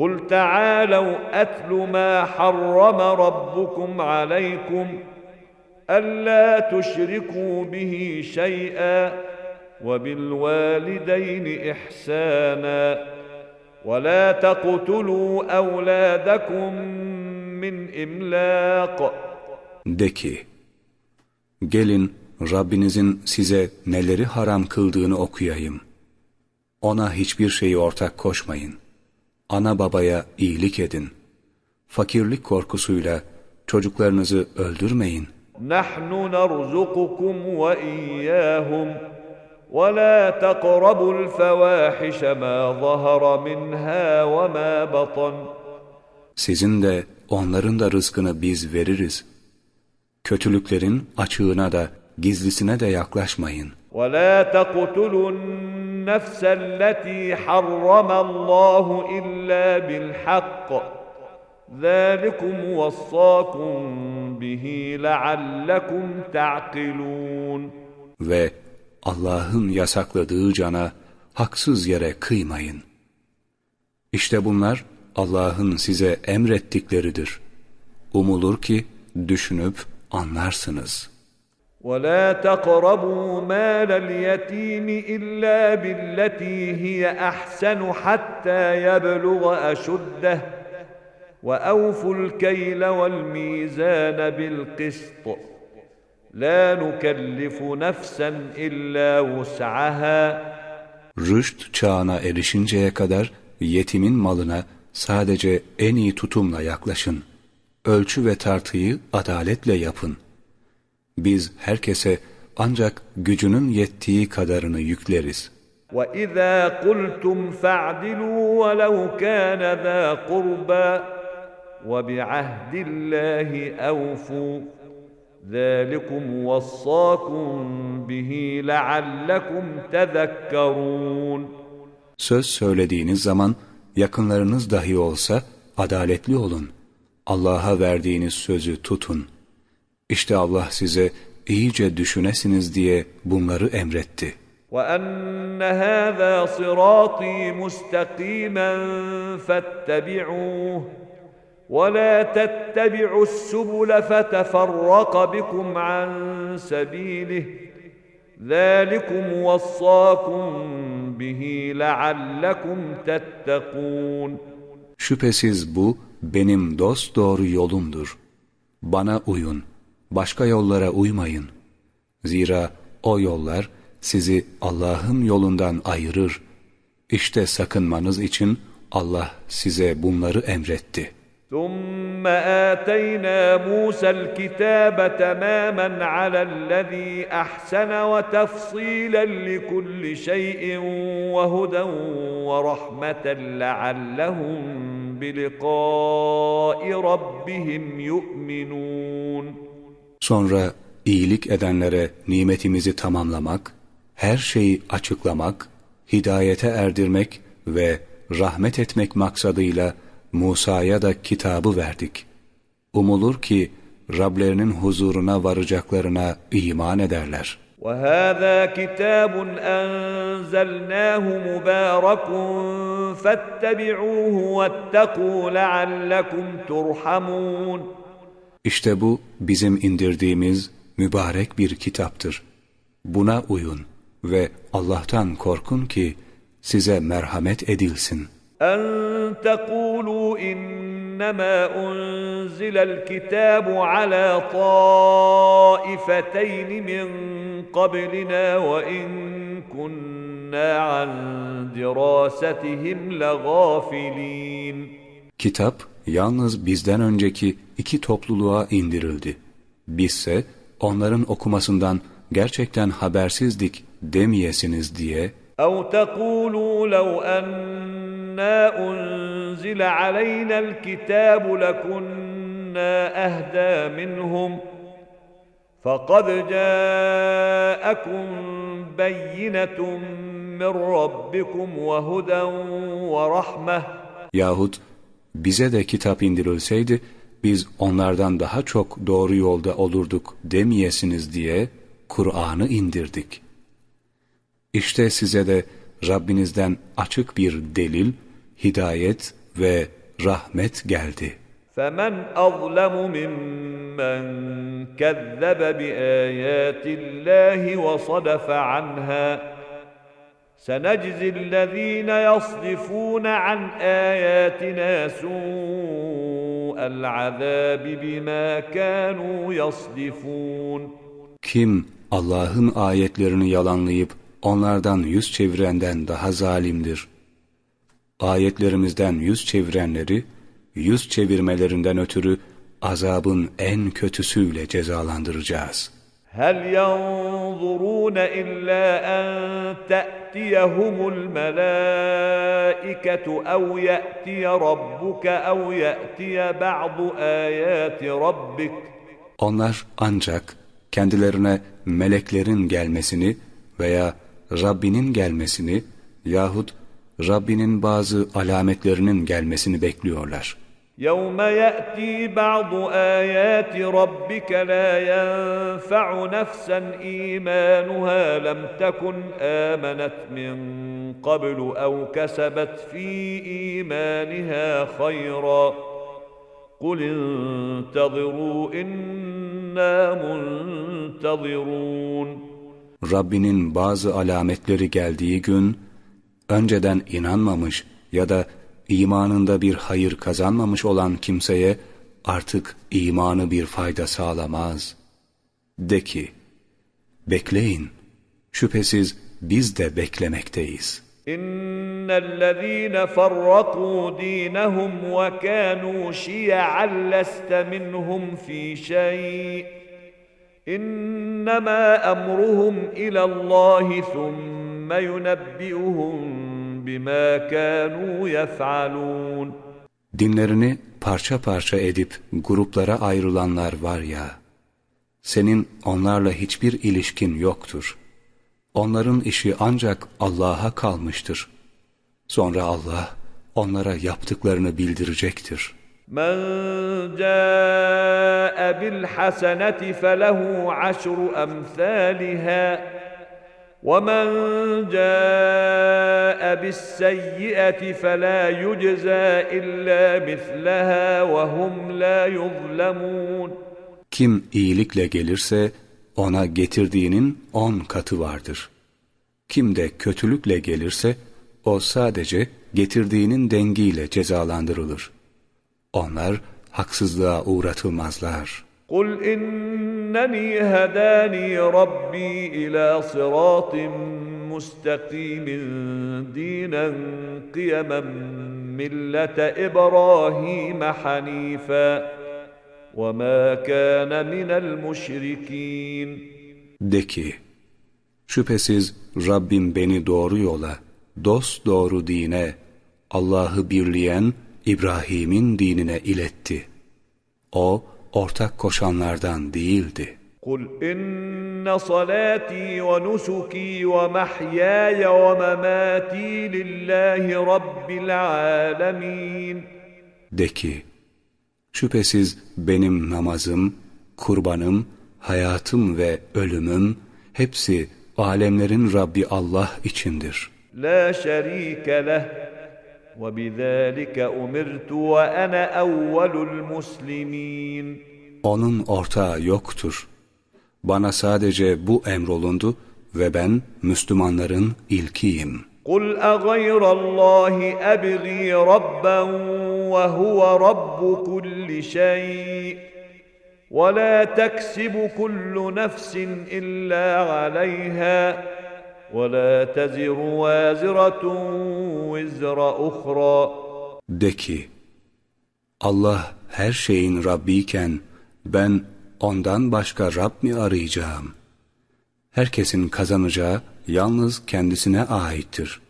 قل تعالوا اتل ما حرم ربكم عليكم الا تشركوا به شيئا وبالوالدين احسانا ولا تقتلوا اولادكم من املاق De ki, gelin Rabbinizin size neleri haram kıldığını okuyayım. Ona hiçbir şeyi ortak koşmayın. Ana babaya iyilik edin. Fakirlik korkusuyla çocuklarınızı öldürmeyin. نحن نرزقكم واياهم ولا تقربوا الفواحش ما ظهر منها وما بطن Sizin de onların da rızkını biz veririz. Kötülüklerin açığına da gizlisine de yaklaşmayın. ولا تقتلوا النفس التي حرم الله الا بالحق ذلكم وصاكم به لعلكم تعقلون Ve Allah'ın yasakladığı cana haksız yere kıymayın. İşte bunlar Allah'ın size emrettikleridir. Umulur ki düşünüp anlarsınız. ولا تقربوا مال اليتيم الا بالتي هي احسن حتى يبلغ اشده واوفوا الكيل والميزان بالقسط لا نكلف نفسا الا وسعها Rüşt çağına erişinceye kadar yetimin malına sadece en iyi tutumla yaklaşın. Ölçü ve tartıyı adaletle yapın. Biz herkese ancak gücünün yettiği kadarını yükleriz. واذا قلتم فاعدلوا ولو كان ذا قربى وبعهد الله اوفوا ذلكم وصاكم به لعلكم تذكرون Söz söylediğiniz zaman yakınlarınız dahi olsa adaletli olun. Allah'a verdiğiniz sözü tutun. İşte Allah size iyice düşünesiniz diye bunları emretti. وان هذا صراطي مستقيما فاتبعوه ولا تتبعوا السبل فتفرق بكم عن سبيله ذلكم وصاكم به لعلكم تتقون Şüphesiz bu benim dost doğru yolumdur. Bana uyun, başka yollara uymayın. Zira o yollar sizi Allah'ın yolundan ayırır. İşte sakınmanız için Allah size bunları emretti. ثم آتينا موسى الكتاب تماما على الذي أحسن وتفصيلا لكل شيء وهدى ورحمة لعلهم بلقاء ربهم يؤمنون Sonra iyilik edenlere nimetimizi tamamlamak, her şeyi açıklamak, hidayete erdirmek ve rahmet etmek maksadıyla Musa'ya da kitabı verdik. Umulur ki Rablerinin huzuruna varacaklarına iman ederler. وهذا كتاب أنزلناه مبارك فاتبعوه واتقوا لعلكم ترحمون İşte bu bizim indirdiğimiz mübarek bir kitaptır. Buna uyun ve Allah'tan korkun ki size merhamet edilsin. أن تقولوا إنما أنزل الكتاب على طائفتين من قبلنا وإن كنا عن دراستهم لغافلين Kitap yalnız bizden önceki iki topluluğa indirildi. Bizse onların okumasından gerçekten habersizdik demeyesiniz diye أو تقولوا لو أنا أنزل علينا الكتاب لكنا أهدى منهم فقد جاءكم بينة من ربكم وهدى ورحمة yahut bize de kitap indirilseydi biz onlardan daha çok doğru yolda olurduk demeyesiniz diye Kur'an'ı indirdik. İşte size de Rabbinizden açık bir delil, hidayet ve rahmet geldi. فمن أظلم ممن كذب بآيات الله وصدف عنها سنجزي الذين يصدفون عن آياتنا سوء العذاب بما كانوا يصدفون Kim Allah'ın ayetlerini yalanlayıp onlardan yüz çevirenden daha zalimdir. Ayetlerimizden yüz çevirenleri, yüz çevirmelerinden ötürü azabın en kötüsüyle cezalandıracağız. هل ينظرون إلا أن تأتيهم الملائكة أو يأتي ربك أو يأتي بعض آيات ربك Onlar ancak kendilerine meleklerin gelmesini veya Rabbinin gelmesini yahut Rabbinin bazı alametlerinin gelmesini bekliyorlar. يوم يأتي بعض آيات ربك لا ينفع نفسا إيمانها لم تكن آمنت من قبل أو كسبت في إيمانها خيرا قل انتظروا إنا منتظرون Rabbinin bazı alametleri geldiği gün, önceden inanmamış ya da imanında bir hayır kazanmamış olan kimseye artık imanı bir fayda sağlamaz. De ki, bekleyin, şüphesiz biz de beklemekteyiz. إن الذين فرقوا دينهم وكانوا شيعا لست منهم في شيء إنما أمرهم إلى الله ثم ينبئهم بما كانوا يفعلون Dinlerini parça parça edip gruplara ayrılanlar var ya, senin onlarla hiçbir ilişkin yoktur. Onların işi ancak Allah'a kalmıştır. Sonra Allah onlara yaptıklarını bildirecektir. من جاء بالحسنة فله عشر أمثالها ومن جاء بالسيئة فلا يجزى إلا مثلها وهم لا يظلمون Kim iyilikle gelirse ona getirdiğinin on katı vardır. Kim de kötülükle gelirse o sadece getirdiğinin dengiyle cezalandırılır. Onlar haksızlığa uğratılmazlar. قل إنني هداني ربي إلى صراط مستقيم دينا قيما ملة إبراهيم حنيفا وما كان من المشركين De ki, şüphesiz Rabbim beni doğru yola, dost doğru dine, Allah'ı birleyen İbrahim'in dinine iletti. O, ortak koşanlardan değildi. قل إن صلاتي ونسكي ومحياي ومماتي لله رب العالمين De ki, şüphesiz benim namazım, kurbanım, hayatım ve ölümüm hepsi alemlerin Rabbi Allah içindir. لا شريك له وبذلك أمرت وأنا أول المسلمين Onun ortağı yoktur. Bana sadece bu emrolundu ve ben Müslümanların ilkiyim. قل أغير الله أبغي ربا وهو رب كل شيء ولا تكسب كل نفس إلا عليها ولا تزر وازرة وزر أخرى De ki, Allah her şeyin Rabbiyken ben ondan başka Rab mi arayacağım? Herkesin kazanacağı yalnız kendisine aittir.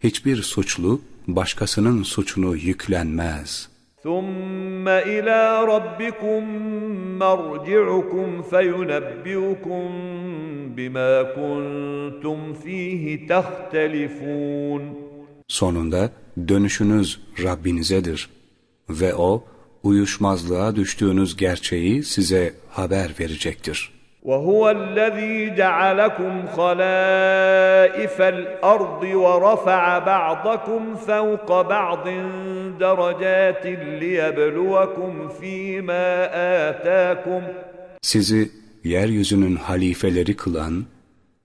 Hiçbir suçlu başkasının suçunu yüklenmez. ثم إلى ربكم مرجعكم فينبئكم بما كنتم فيه تختلفون Sonunda dönüşünüz Rabbinizedir ve O uyuşmazlığa düştüğünüz gerçeği size haber verecektir. وهو الذي جعلكم خلائف الأرض ورفع بعضكم فوق بعض درجات ليبلوكم فيما آتاكم Sizi yeryüzünün halifeleri kılan,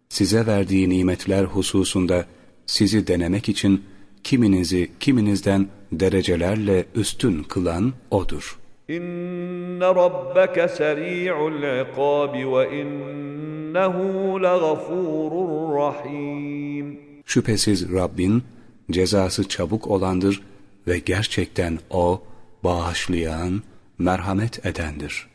size verdiği nimetler hususunda sizi denemek için kiminizi kiminizden derecelerle üstün kılan O'dur. إن ربك سريع العقاب وإنه لغفور رحيم Şüphesiz Rabbin cezası çabuk olandır ve gerçekten O bağışlayan, merhamet edendir.